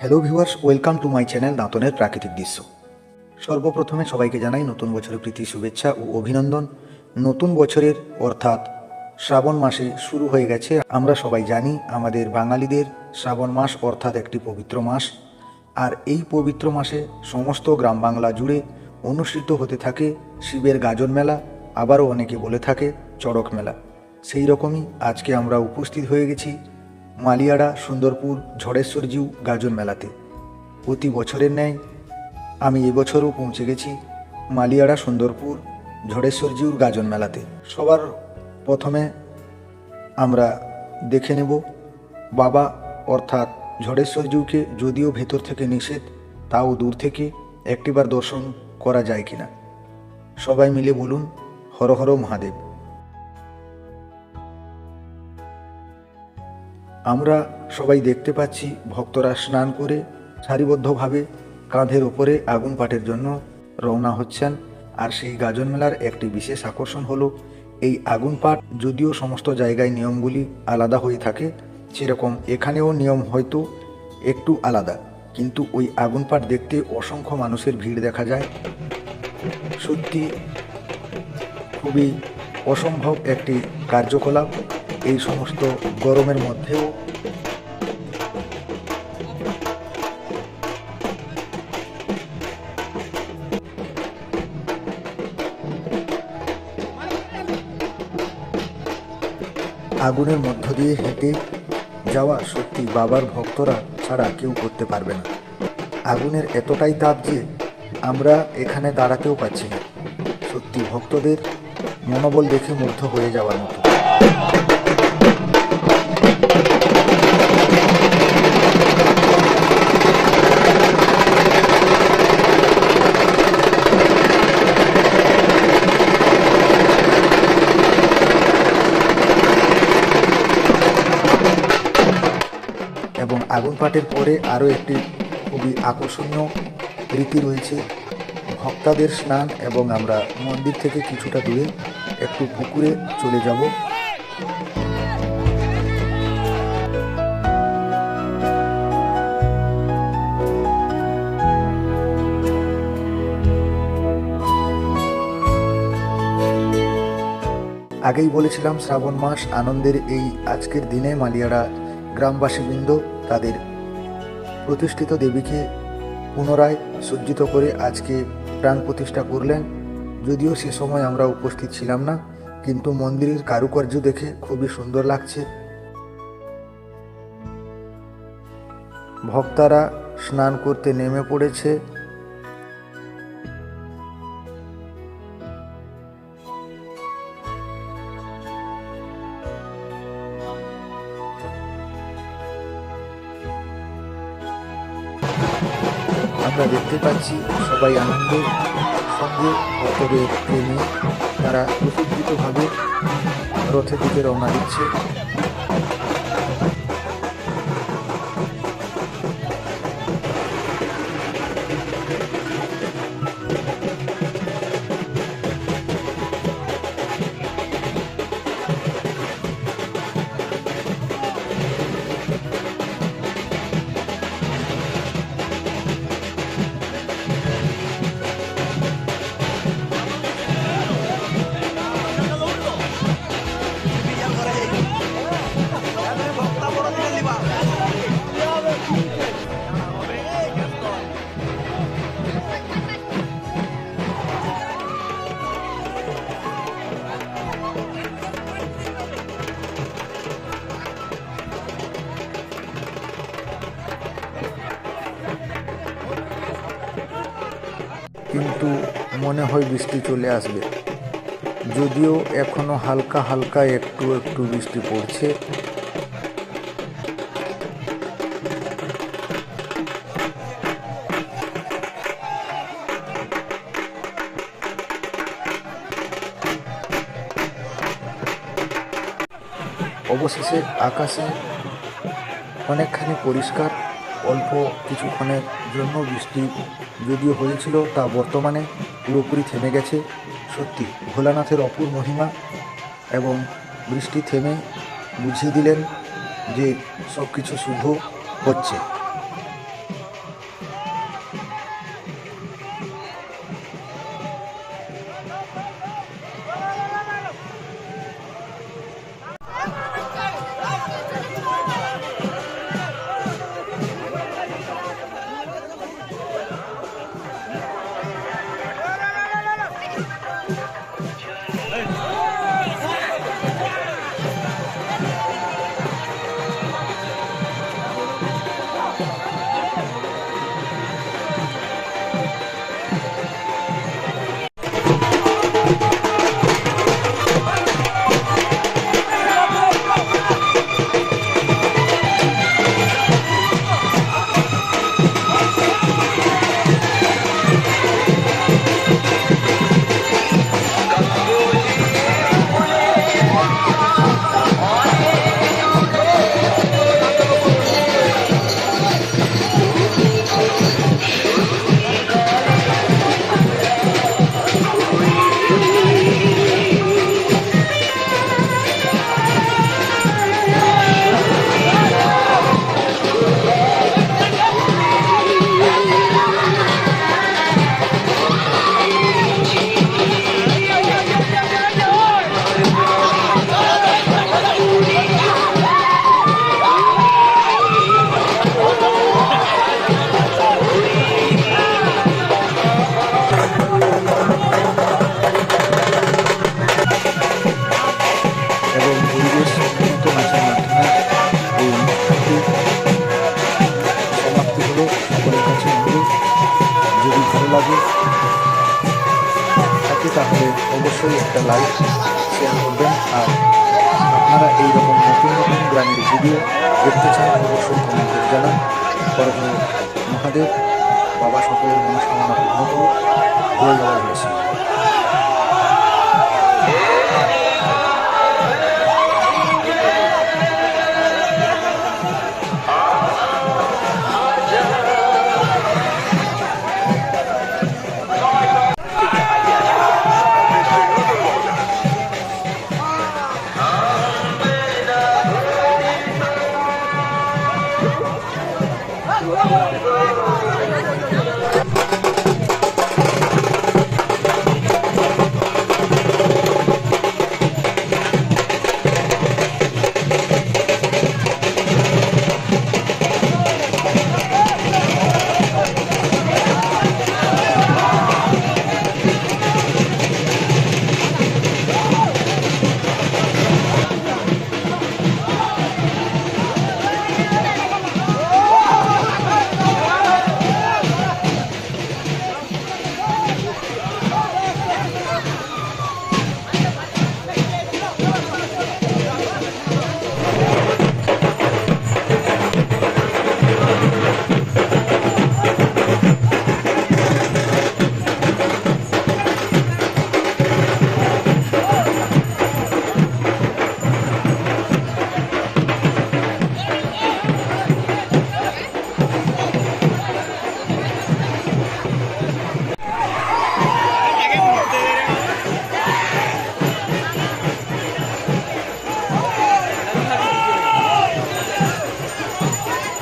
Hello viewers welcome to my channel দাঁতনের প্রাকৃতিক দৃশ্য সর্বপ্রথমে সবাইকে জানাই নতুন বছরের প্রীতি, শুভেচ্ছা ও অভিনন্দন। নতুন বছরের, অর্থাৎ শ্রাবণ মাসে শুরু হয়ে গেছে। আমরা সবাই জানি আমাদের বাঙালিদের শ্রাবণ মাস, অর্থাৎ একটি পবিত্র মাস। আর এই পবিত্র মাসে সমস্ত গ্রাম বাংলা জুড়ে অনুষ্ঠিত হতে থাকে শিবের গাজন মেলা, আবারও অনেকে বলে থাকে চড়ক মেলা। সেই রকমই আজকে আমরা উপস্থিত হয়ে গেছি মালিয়াড়া, সুন্দরপুর ঝড়েশ্বরজিউ গাজন মেলাতে। প্রতি বছরের ন্যায় আমি এবছরও পৌঁছে গেছি মালিয়াড়া, সুন্দরপুর ঝড়েশ্বরজিউর গাজন মেলাতে। সবার প্রথমে আমরা দেখে নেব বাবা, অর্থাৎ ঝড়েশ্বরজিউকে যদিও ভেতর থেকে নিষেধ, তাও দূর থেকে একটিবার দর্শন করা যায় কিনা। সবাই মিলে বলুন, হর হর মহাদেব। আমরা সবাই দেখতে পাচ্ছি ভক্তরা স্নান করে সারিবদ্ধভাবে কাঁধের ওপরে আগুন পাটের জন্য রওনা হচ্ছেন। আর সেই গাজন মেলার একটি বিশেষ আকর্ষণ হলো এই আগুন পাট যদিও সমস্ত জায়গায় নিয়মগুলি আলাদা হয়ে থাকে, সেরকম এখানেও নিয়ম হয়তো একটু আলাদা। কিন্তু ওই আগুন পাট দেখতে অসংখ্য মানুষের ভিড় দেখা যায়। সত্যি খুবই অসম্ভব একটি কার্যকলাপ। এই সমস্ত গরমের মধ্যেও আগুনের মধ্য দিয়ে হেঁটে যাওয়া সত্যি বাবার ভক্তরা ছাড়া কেউ করতে পারবে না। আগুনের এতটাই তাপ যে আমরা এখানে দাঁড়াতেও পাচ্ছি না। সত্যি ভক্তদের মনোবল দেখে মুগ্ধ হয়ে যাওয়ার মতো। এবং আগুন পাঠের পরে আরও একটি খুবই আকর্ষণীয় রীতি রয়েছে। ভক্তাদের স্নান এবং আমরা মন্দির থেকে কিছুটা দূরে একটু পুকুরে চলে যাব। আগেই বলেছিলাম, শ্রাবণ মাস আনন্দের এই আজকের দিনে মালিয়াড়া গ্রামবাসীবৃন্দ তাদের প্রতিষ্ঠিত দেবীকে পুনরায় সজ্জিত করে আজকে প্রাণ প্রতিষ্ঠা করলেন। যদিও সে সময় আমরা উপস্থিত ছিলাম না, কিন্তু মন্দিরের কারুকার্য দেখে খুবই সুন্দর লাগছে। ভক্তারা স্নান করতে নেমে পড়েছে। আমরা দেখতে পাচ্ছি সবাই আনন্দের সঙ্গে ভক্তদের প্রেমে তারা প্রতিকৃতভাবে রথের দিকে রওনা দিচ্ছে। মনে হয় বৃষ্টি চলে আসবে। যদিও এখনও হালকা হালকা একটু একটু বৃষ্টি পড়ছে। অবশেষে আকাশে অনেকখানি পরিষ্কার। অল্প কিছুক্ষণের জন্য বৃষ্টি যদিও হয়েছিল, তা বর্তমানে পুরোপুরি থেমে গেছে। সত্যি, ভোলানাথের অপূর মহিমা এবং বৃষ্টি থেমে বুঝিয়ে দিলেন যে সব কিছু শুভ হচ্ছে। তাহলে অবশ্যই একটা লাইক শেয়ার করবেন। আর আপনারা এইরকম নতুন নতুন গ্রামের ভিডিও দেখতে চান, অবশ্যই কমেন্ট করে জানান। পরে মহাদেব, বাবা সকলের মনস্কামনা পূর্ণ করুক জয় বাবা